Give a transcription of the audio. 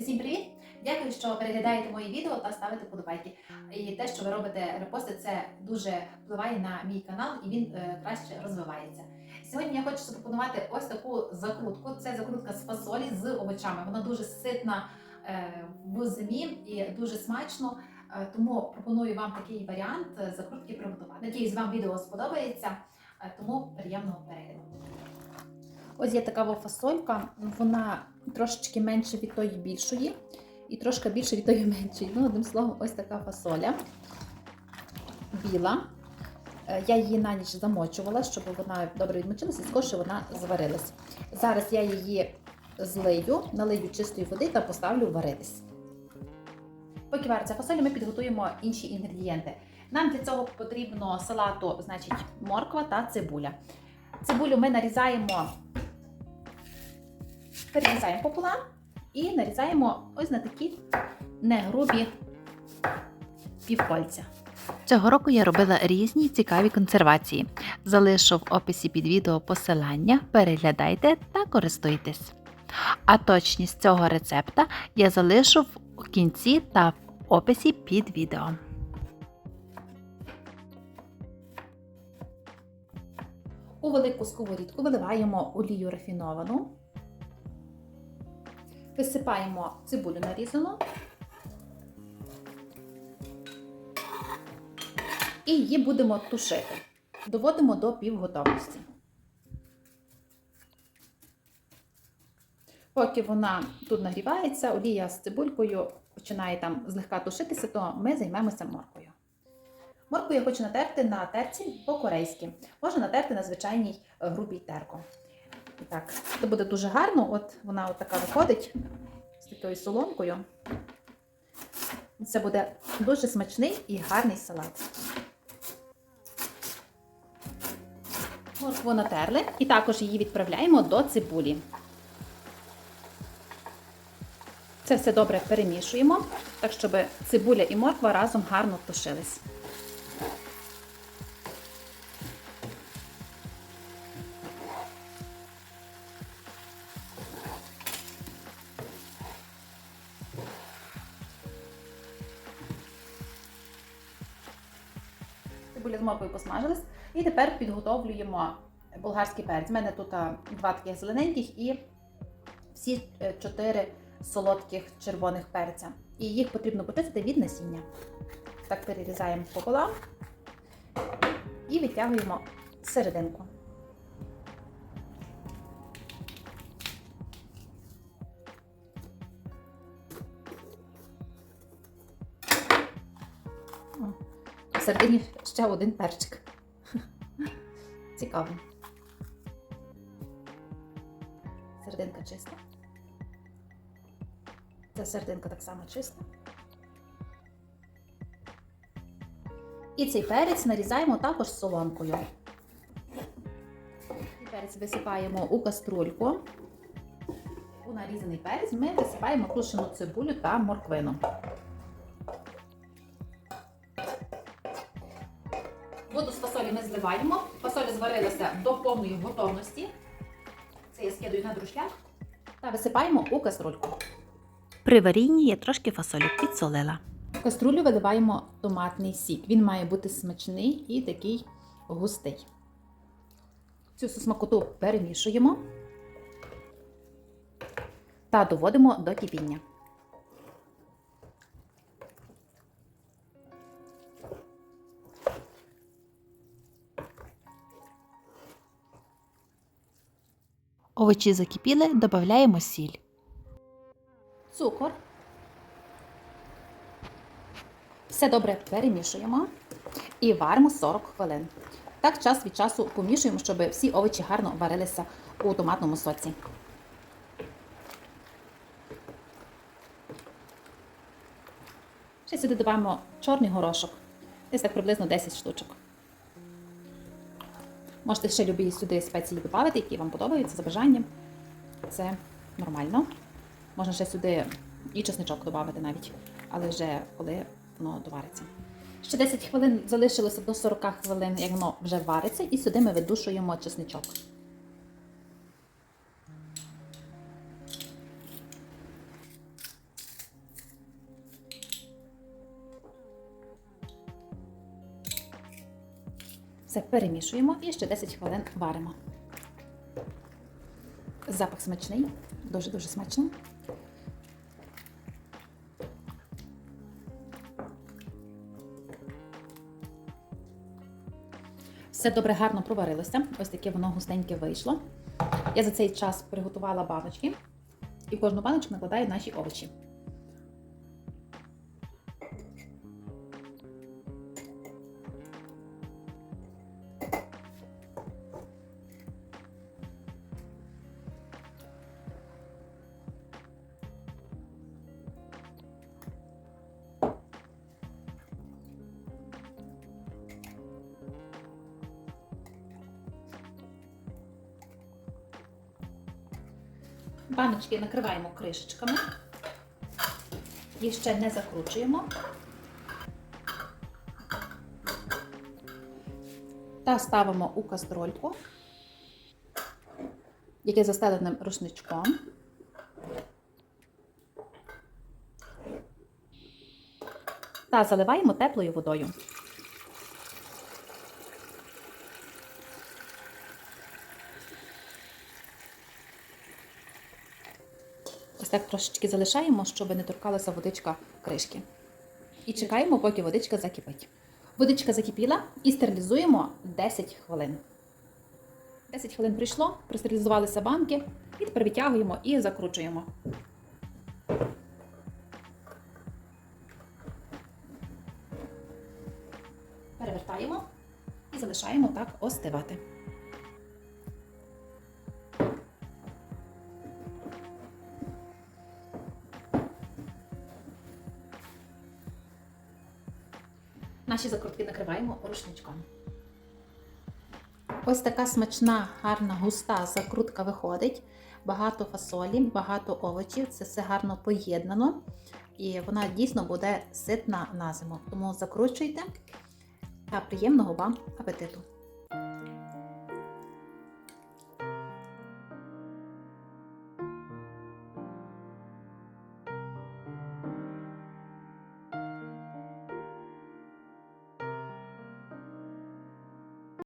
Всім привіт! Дякую, що переглядаєте мої відео та ставите подобайки. І те, що ви робите репости, це дуже впливає на мій канал і він е, краще розвивається. Сьогодні я хочу запропонувати ось таку закрутку. Це закрутка з фасолі з овочами. Вона дуже ситна е, в зимі і дуже смачно. Е, тому пропоную вам такий варіант е, закрутки приготувати. Надіюсь, вам відео сподобається, е, тому приємного перегляду. Ось є така фасолька, вона трошечки менше від тої більшої і трошки більше від тої меншої. Ну, одним словом, ось така фасоля біла. Е, Я її на ніч замочувала, щоб вона добре відмочилася, і скорше вона зварилась. Зараз я її злию, налию чистої води та поставлю варитись. Поки вариться фасоля, ми підготуємо інші інгредієнти. Нам для цього потрібно салату, значить, морква та цибуля. Цибулю ми нарізаємо, перерізаємо пополам і нарізаємо ось на такі негрубі півпальця. Цього року я робила різні цікаві консервації. Залишу в описі під відео посилання, переглядайте та користуйтесь. А точність цього рецепта я залишу в кінці та в описі під відео. У велику сковорідку виливаємо олію рафіновану, висипаємо цибулю нарізану і її будемо тушити. Доводимо до півготовності. Поки вона тут нагрівається, олія з цибулькою починає там злегка тушитися, то ми займемося морквою. Моркву я хочу натерти на терці по-корейськи. Можна натерти на звичайній грубій терко. Так, це буде дуже гарно. От вона така виходить з такою соломкою. Це буде дуже смачний і гарний салат. Моркву натерли і також її відправляємо до цибулі. Це все добре перемішуємо, так щоб цибуля і морква разом гарно тушились. Цибуля з морквою посмажилась. І тепер підготовлюємо болгарський перець. У мене тут два таких зелененьких і всі е, чотири солодких червоних перця. І їх потрібно почистити від насіння. Так перерізаємо пополам і витягуємо серединку. Всередині ще один перчик. Цікаво. Серединка чиста. Ця серединка так само чиста. І цей перець нарізаємо також соломкою. І перець висипаємо у каструльку. У нарізаний перець ми висипаємо крушену цибулю та морквину. Воду з фасолі ми зливаємо. Фасоля зварилася до повної готовності. Це я скидаю на друшляк. Та висипаємо у каструльку. При варінні я трошки фасолі підсолила. В каструлю виливаємо томатний сік. Він має бути смачний і такий густий. Цю смакоту перемішуємо та доводимо до кипіння. Овочі закипіли, додаємо сіль. Цукор. Все добре перемішуємо і варимо 40 хвилин. Так час від часу помішуємо, щоб всі овочі гарно варилися у томатному соці. Ще сюди додаємо чорний горошок. Десь так приблизно 10 штучок. Можете ще любі сюди спеції додати, які вам подобаються за бажанням. Це нормально. Можна ще сюди і чесничок додати навіть, але вже коли воно довариться. Ще 10 хвилин залишилося до 40 хвилин, як воно вже вариться, і сюди ми видушуємо чесничок. Все перемішуємо і ще 10 хвилин варимо. Запах смачний, дуже-дуже смачно. Все добре, гарно проварилося. Ось таке воно густеньке вийшло. Я за цей час приготувала баночки і в кожну баночку накладаю наші овочі. Баночки накриваємо кришечками. Ще не закручуємо. Та ставимо у кастрольку, яке застеленим рушничком. Та заливаємо теплою водою. Так трошечки залишаємо, щоб не торкалася водичка кришки. І чекаємо, поки водичка закипить. Водичка закипіла і стерилізуємо 10 хвилин. 10 хвилин прийшло, простерилізувалися банки, і тепер витягуємо і закручуємо. Перевертаємо і залишаємо так остивати. Наші закрутки накриваємо рушничком. Ось така смачна, гарна, густа закрутка виходить. Багато фасолі, багато овочів. Це все гарно поєднано. І вона дійсно буде ситна на зиму. Тому закручуйте та приємного вам апетиту!